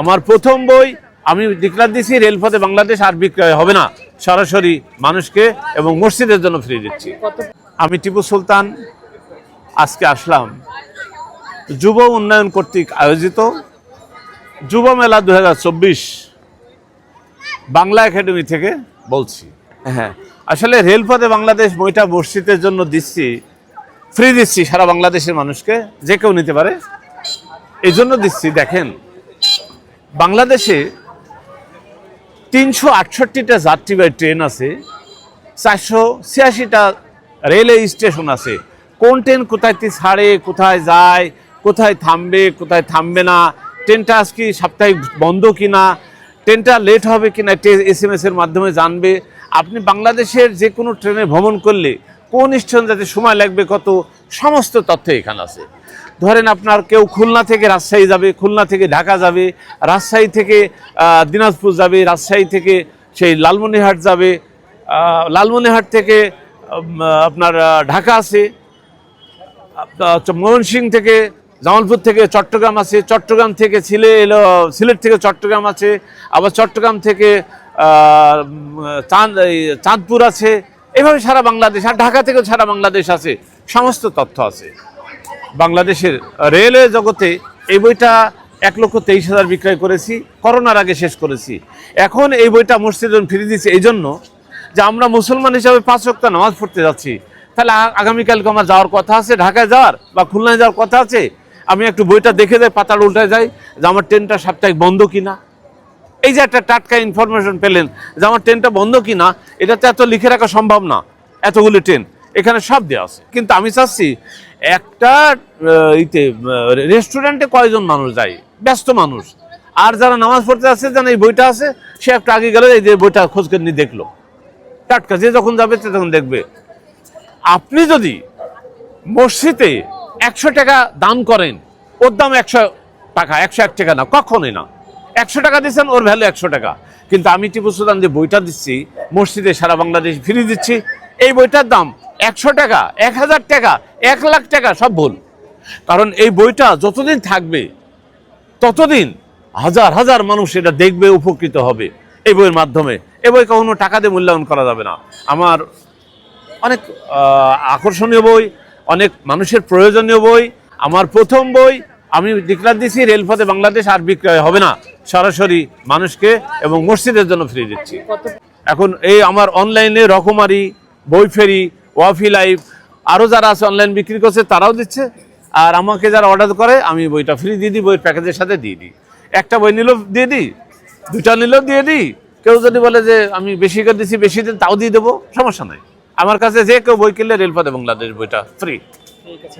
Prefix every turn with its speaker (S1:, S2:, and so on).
S1: আমার প্রথম বই আমি ডিক্লার দিছি রেলপথে বাংলাদেশ আর বিক্রয় হবে না। সরাসরি মানুষকে এবং মসজিদের জন্য ফ্রি দিচ্ছি। আমি টিপু সুলতান আজকে আসলাম। যুব উন্নয়ন কর্তৃক আয়োজিত যুব মেলা দু হাজার চব্বিশ বাংলা একাডেমি থেকে বলছি। হ্যাঁ। আসলে রেলপথে বাংলাদেশ বইটা মসজিদের জন্য দিচ্ছি ফ্রি দিচ্ছি সারা বাংলাদেশের মানুষকে যে কেউ নিতে পারে। এই জন্য দিচ্ছি দেখেন। বাংলাদেশে তিনশো আটষট্টিটা যাত্রীবাহী ট্রেন আছে, চারশো ছিয়াশিটা রেলওয়ে স্টেশন আছে। কোন ট্রেন কোথায় ছাড়ে, কোথায় যায়, কোথায় থামবে কোথায় থামবে না, ট্রেনটা আজকে সাপ্তাহিক বন্ধ কিনা, ট্রেনটা লেট হবে কিনা এস এম মাধ্যমে জানবে। আপনি বাংলাদেশের যে কোনো ট্রেনে ভ্রমণ করলে কোন স্টেশন যাতে সময় লাগবে কত সমস্ত তথ্য এখানে আছে। ধরেন আপনার কেউ খুলনা থেকে রাজশাহী যাবে খুলনা থেকে ঢাকা যাবে রাজশাহী থেকে দিনাজপুর যাবে রাজশাহী থেকে সেই লালমনিরহাট যাবে আহ, লালমনিরহাট থেকে আপনার ঢাকা আছে ময়মনসিং থেকে জামালপুর থেকে চট্টগ্রাম আছে চট্টগ্রাম থেকে সিলে এলো সিলেট থেকে চট্টগ্রাম আছে আবার চট্টগ্রাম থেকে চাঁদ চাঁদপুর আছে এভাবে সারা বাংলাদেশ, আর ঢাকা থেকেও সারা বাংলাদেশ আছে, সমস্ত তথ্য আছে। বাংলাদেশের রেলওয়ে জগতে এই বইটা এক লক্ষ তেইশ হাজার বিক্রয় করেছি, করোনার আগে শেষ করেছি। এখন এই বইটা মসজিদে ফিরে দিয়েছি, এই জন্য যে আমরা মুসলমান হিসাবে পাঁচ ওয়াক্ত নামাজ পড়তে যাচ্ছি। তাহলে আগামীকালকে আমার যাওয়ার কথা আছে, ঢাকায় যাওয়ার বা খুলনায় যাওয়ার কথা আছে। আমি একটু বইটা দেখে যাই পাতার উল্টায় যাই, যে আমার ট্রেনটা সাপ্তাহিক বন্ধ কিনা। এই যে একটা টাটকা ইনফরমেশন পেলেন যে আমার ট্রেনটা বন্ধ কিনা, এটা তো এত লিখে রাখা সম্ভব না, এতগুলি ট্রেন এখানে সব দেওয়া আছে। কিন্তু আমি চাচ্ছি, একটা ইতে রেস্টুরেন্টে কয়জন মানুষ যায়? ব্যস্ত মানুষ। আর যারা নামাজ পড়তে আসছে যেন এই বইটা আছে, সে একটা আগে গেলে, এই যে বইটা খোঁজ করে নিয়ে দেখল। টাটকা, যে যখন যাবে, সে তখন দেখবে। আপনি যদি মসজিদে একশো টাকা দান করেন, ওর দাম একশো টাকা, একশো এক টাকা না, কখনোই না। একশো টাকা দিচ্ছেন ওর ভ্যালু একশো টাকা। কিন্তু আমি টিপু সুলতান যে বইটা দিচ্ছি, মসজিদে সারা বাংলাদেশ ফিরে দিচ্ছি, এই বইটার দাম একশো টাকা, এক হাজার টাকা, এক লাখ টাকা, সব ভুল। কারণ এই বইটা যতদিন থাকবে, ততদিন হাজার হাজার মানুষ এটা দেখবে, উপকৃত হবে এই বইয়ের মাধ্যমে। এই বই কখনো টাকা দিয়ে মূল্যায়ন করা যাবে না। আমার অনেক আকর্ষণীয় বই, অনেক মানুষের প্রয়োজনীয় বই, আমার প্রথম বই আমি ডিক্লার দিছি, রেলপথে বাংলাদেশ আর বিক্রয় হবে না। সরাসরি মানুষকে এবং মসজিদের জন্য ফ্রি দিচ্ছি। এখন এই আমার অনলাইনে রকমারি বই ফেরি ওয়াফি লাইফ আরও যারা আছে অনলাইন বিক্রি করছে, তারাও দিচ্ছে। আর আমাকে যারা অর্ডার করে, আমি বইটা ফ্রি দিয়ে দিই, বইয়ের প্যাকেজের সাথে দিয়ে দিই। একটা বই নিলেও দিয়ে দিই দুটা নিলেও দিয়ে দিই। কেউ যদি বলে যে আমি বেশি করে দিচ্ছি বেশি দিন, তাও দিয়ে দেবো, সমস্যা নাই। আমার কাছে যে কেউ বই কিনলে রেলপথে বাংলাদেশ বইটা ফ্রি